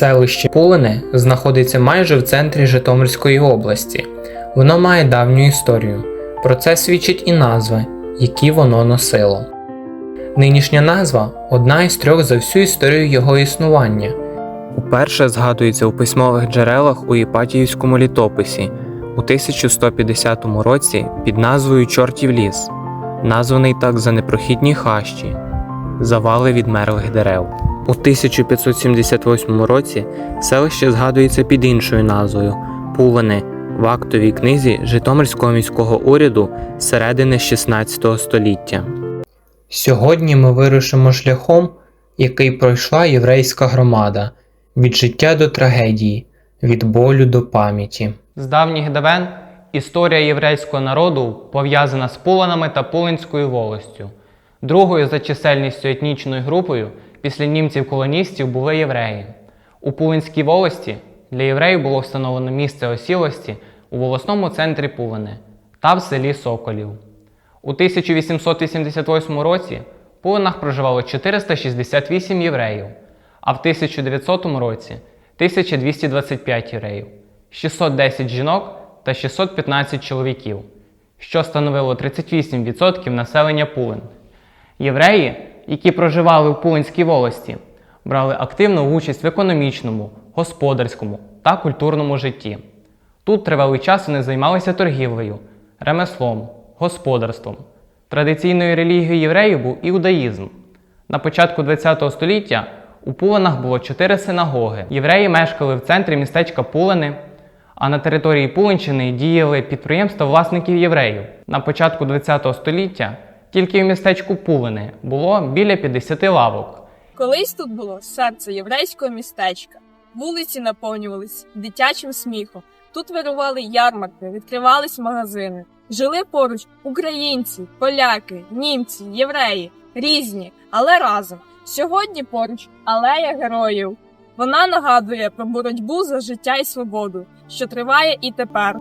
Селище Пулине знаходиться майже в центрі Житомирської області. Воно має давню історію. Про це свідчить і назви, які воно носило. Нинішня назва одна із трьох за всю історію його існування. Уперше згадується у письмових джерелах у Іпатіївському літописі у 1150 році під назвою Чортів ліс, названий так за непрохідні хащі, завали відмерлих дерев. У 1578 році селище згадується під іншою назвою Пулини в актовій книзі Житомирського міського уряду середини 16 століття. Сьогодні ми вирушимо шляхом, який пройшла єврейська громада від життя до трагедії, від болю до пам'яті. З давніх давен історія єврейського народу пов'язана з Пуланами та Пулинською волостю. Другою за чисельністю етнічною групою після німців-колоністів були євреї. У Пулинській волості для євреїв було встановлено місце осілості у волосному центрі Пулини та в селі Соколів. У 1888 році в Пулинах проживало 468 євреїв, а в 1900 році 1225 євреїв, 610 жінок та 615 чоловіків, що становило 38% населення Пулин. Євреї, які проживали у Пулинській волості, брали активну участь в економічному, господарському та культурному житті. Тут тривалий час вони займалися торгівлею, ремеслом, господарством. Традиційною релігією євреїв був іудаїзм. На початку ХХ століття у Пулинах було чотири синагоги. Євреї мешкали в центрі містечка Пулини, а на території Пулинщини діяли підприємства власників євреїв. На початку ХХ століття тільки в містечку Пулини було біля 50 лавок. Колись тут було серце єврейського містечка. Вулиці наповнювались дитячим сміхом. Тут вирували ярмарки, відкривались магазини. Жили поруч українці, поляки, німці, євреї, різні, але разом. Сьогодні поруч алея героїв. Вона нагадує про боротьбу за життя і свободу, що триває і тепер.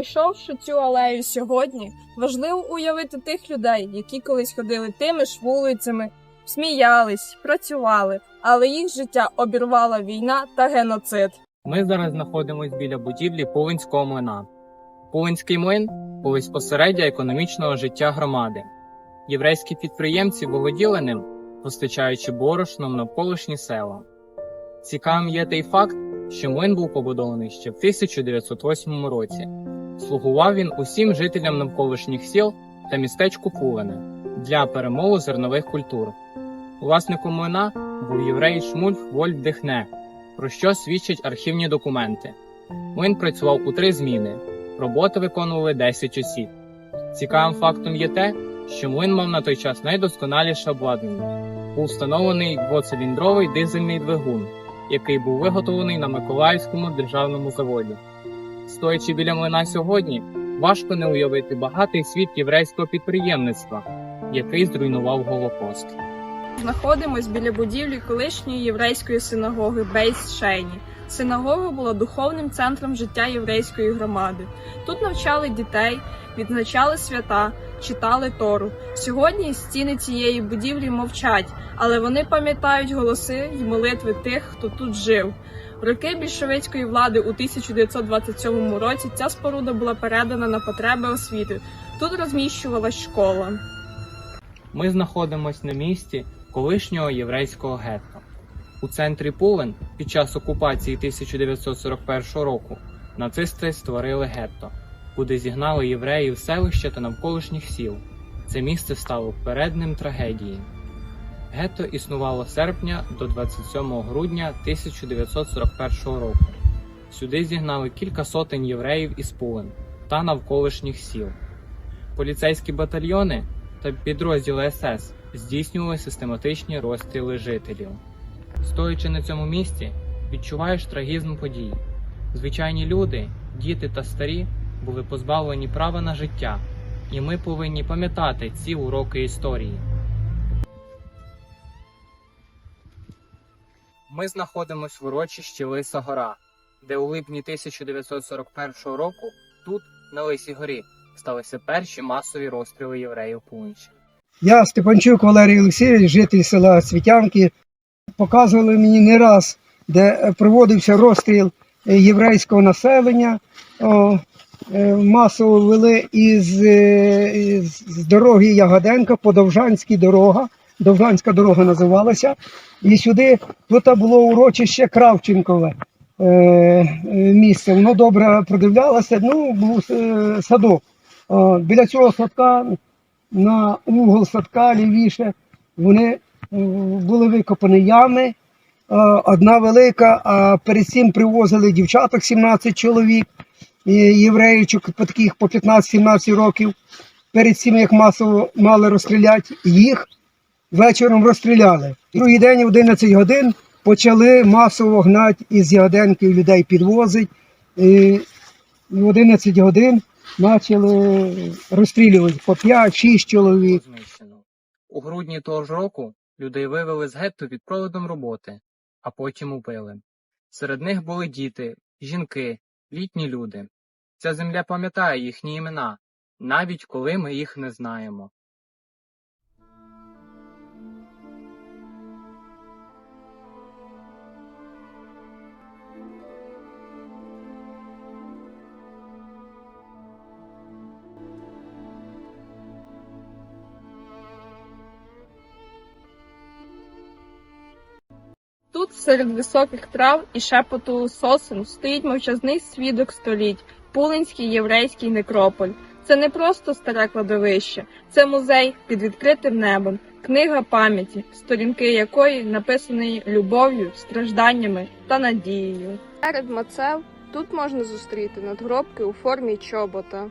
Пройшовши цю алею сьогодні, важливо уявити тих людей, які колись ходили тими ж вулицями, сміялись, працювали, але їх життя обірвала війна та геноцид. Ми зараз знаходимося біля будівлі Пулинського млина. Пулинський млин колись посереддя економічного життя громади. Єврейські підприємці володіли ним, постачаючи борошном навколишні села. Цікавим є той факт, що млин був побудований ще в 1908 році. Слугував він усім жителям навколишніх сіл та містечку Пулине для перемолу зернових культур. Власником млина був єврей Шмульф Вольф Дехне, про що свідчать архівні документи. Млин працював у три зміни. Роботи виконували 10 осіб. Цікавим фактом є те, що млин мав на той час найдосконаліше обладнання. Був встановлений двоциліндровий дизельний двигун, який був виготовлений на Миколаївському державному заводі. Стоячи біля млина сьогодні, важко не уявити багатий світ єврейського підприємництва, який зруйнував Голокост. Знаходимось біля будівлі колишньої єврейської синагоги Бейс Шейні. Синагога була духовним центром життя єврейської громади. Тут навчали дітей, відзначали свята, читали Тору. Сьогодні стіни цієї будівлі мовчать, але вони пам'ятають голоси й молитви тих, хто тут жив. В роки більшовицької влади у 1927 році ця споруда була передана на потреби освіти. Тут розміщувалась школа. Ми знаходимося на місці колишнього єврейського гетто. У центрі Пулен під час окупації 1941 року нацисти створили гетто, куди зігнали євреїв селища та навколишніх сіл. Це місце стало передним трагедії. Гетто існувало з серпня до 27 грудня 1941 року. Сюди зігнали кілька сотень євреїв із Пулен та навколишніх сіл. Поліцейські батальйони та підрозділи СС здійснювали систематичні розстріли жителів. Стоячи на цьому місці, відчуваєш трагізм подій. Звичайні люди, діти та старі, були позбавлені права на життя, і ми повинні пам'ятати ці уроки історії. Ми знаходимося в урочищі Лиса Гора, де у липні 1941 року тут, на Лисій горі, сталися перші масові розстріли євреїв Пунщини. Я Степанчук Валерій Олексійович, житель села Світянки. Показували мені не раз, де проводився розстріл е, єврейського населення. Е, масово вели із, е, із дороги Ягоденка по Довжанській дорога. Довжанська дорога називалася. І сюди тут було урочище Кравченкове місце. Воно добре продивлялося. Ну, був садок. Біля цього садка на угол садка лівіше вони були викопані ями. е, Одна велика, а перед цим привозили дівчаток 17 чоловік, євреїчок по таких по 15-17 років. Перед цим, як масово мали розстріляти їх, вечором розстріляли. Другий день, 11 годин, почали масово гнати із Ягоденків людей підвозить. І в 11 годин почали розстрілювати по 5-6 чоловік. У грудні того ж року людей вивели з гетто під проводом роботи, а потім убили. Серед них були діти, жінки, літні люди. Ця земля пам'ятає їхні імена, навіть коли ми їх не знаємо. Тут, серед високих трав і шепоту сосен, стоїть мовчазний свідок століть Пулинський єврейський некрополь. Це не просто старе кладовище, це музей під відкритим небом, книга пам'яті, сторінки якої написані любов'ю, стражданнями та надією. Серед мацев тут можна зустріти надгробки у формі чобота.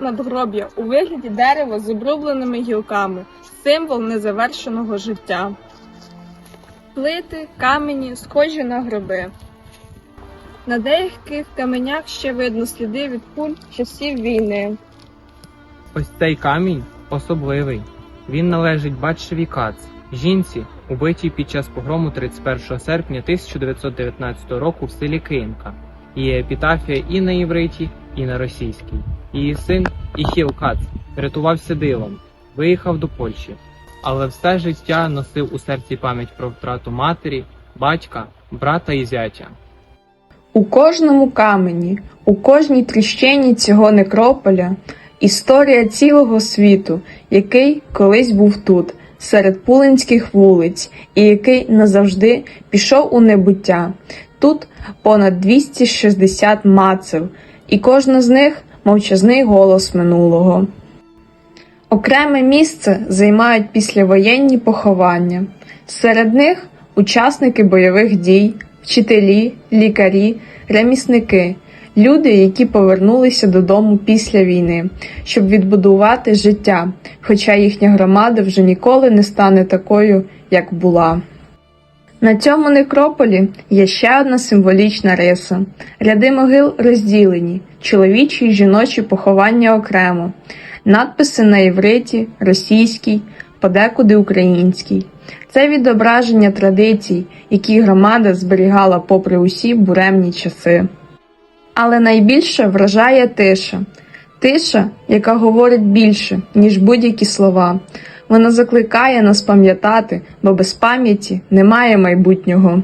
Надгроб'я у вигляді дерева з обрубленими гілками, символ незавершеного життя. Плити, камені, схожі на гроби. На деяких каменях ще видно сліди від куль часів війни. Ось цей камінь особливий. Він належить Батшеві Кац, жінці, убитій під час погрому 31 серпня 1919 року в селі Київка. Є епітафія і на євриті, і на російській. Її син Іхіл Кац рятувався дивом, виїхав до Польщі, але все життя носив у серці пам'ять про втрату матері, батька, брата і зятя. У кожному камені, у кожній тріщині цього некрополя історія цілого світу, який колись був тут, серед пулинських вулиць, і який назавжди пішов у небуття. Тут понад 260 мацев, і кожна з них мовчазний голос минулого. Окреме місце займають післявоєнні поховання. Серед них учасники бойових дій, вчителі, лікарі, ремісники, люди, які повернулися додому після війни, щоб відбудувати життя, хоча їхня громада вже ніколи не стане такою, як була. На цьому некрополі є ще одна символічна риса. Ряди могил розділені, чоловічі й жіночі поховання окремо, надписи на євриті, російській, подекуди українській. Це відображення традицій, які громада зберігала попри усі буремні часи. Але найбільше вражає тиша. Тиша, яка говорить більше, ніж будь-які слова. Вона закликає нас пам'ятати, бо без пам'яті немає майбутнього.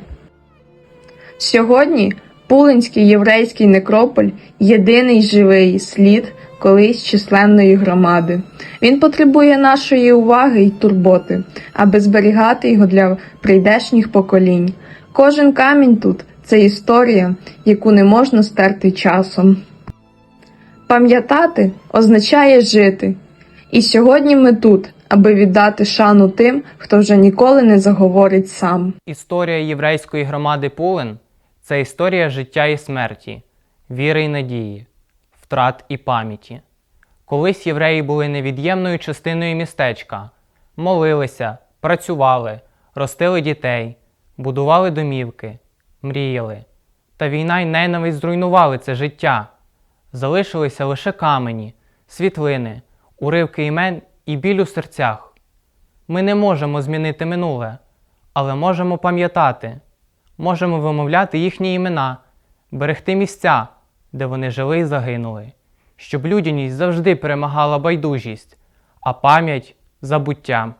Сьогодні Пулинський єврейський некрополь єдиний живий слід колись численної громади. Він потребує нашої уваги й турботи, аби зберігати його для прийдешніх поколінь. Кожен камінь тут це історія, яку не можна стерти часом. Пам'ятати означає жити. І сьогодні ми тут, аби віддати шану тим, хто вже ніколи не заговорить сам. Історія єврейської громади Пулин це історія життя і смерті, віри і надії, втрат і пам'яті. Колись євреї були невід'ємною частиною містечка, молилися, працювали, ростили дітей, будували домівки, мріяли. Та війна й ненависть зруйнували це життя. Залишилися лише камені, світлини, уривки імен і біль у серцях. Ми не можемо змінити минуле, але можемо пам'ятати, можемо вимовляти їхні імена, берегти місця, де вони жили і загинули, щоб людяність завжди перемагала байдужість, а пам'ять забуття.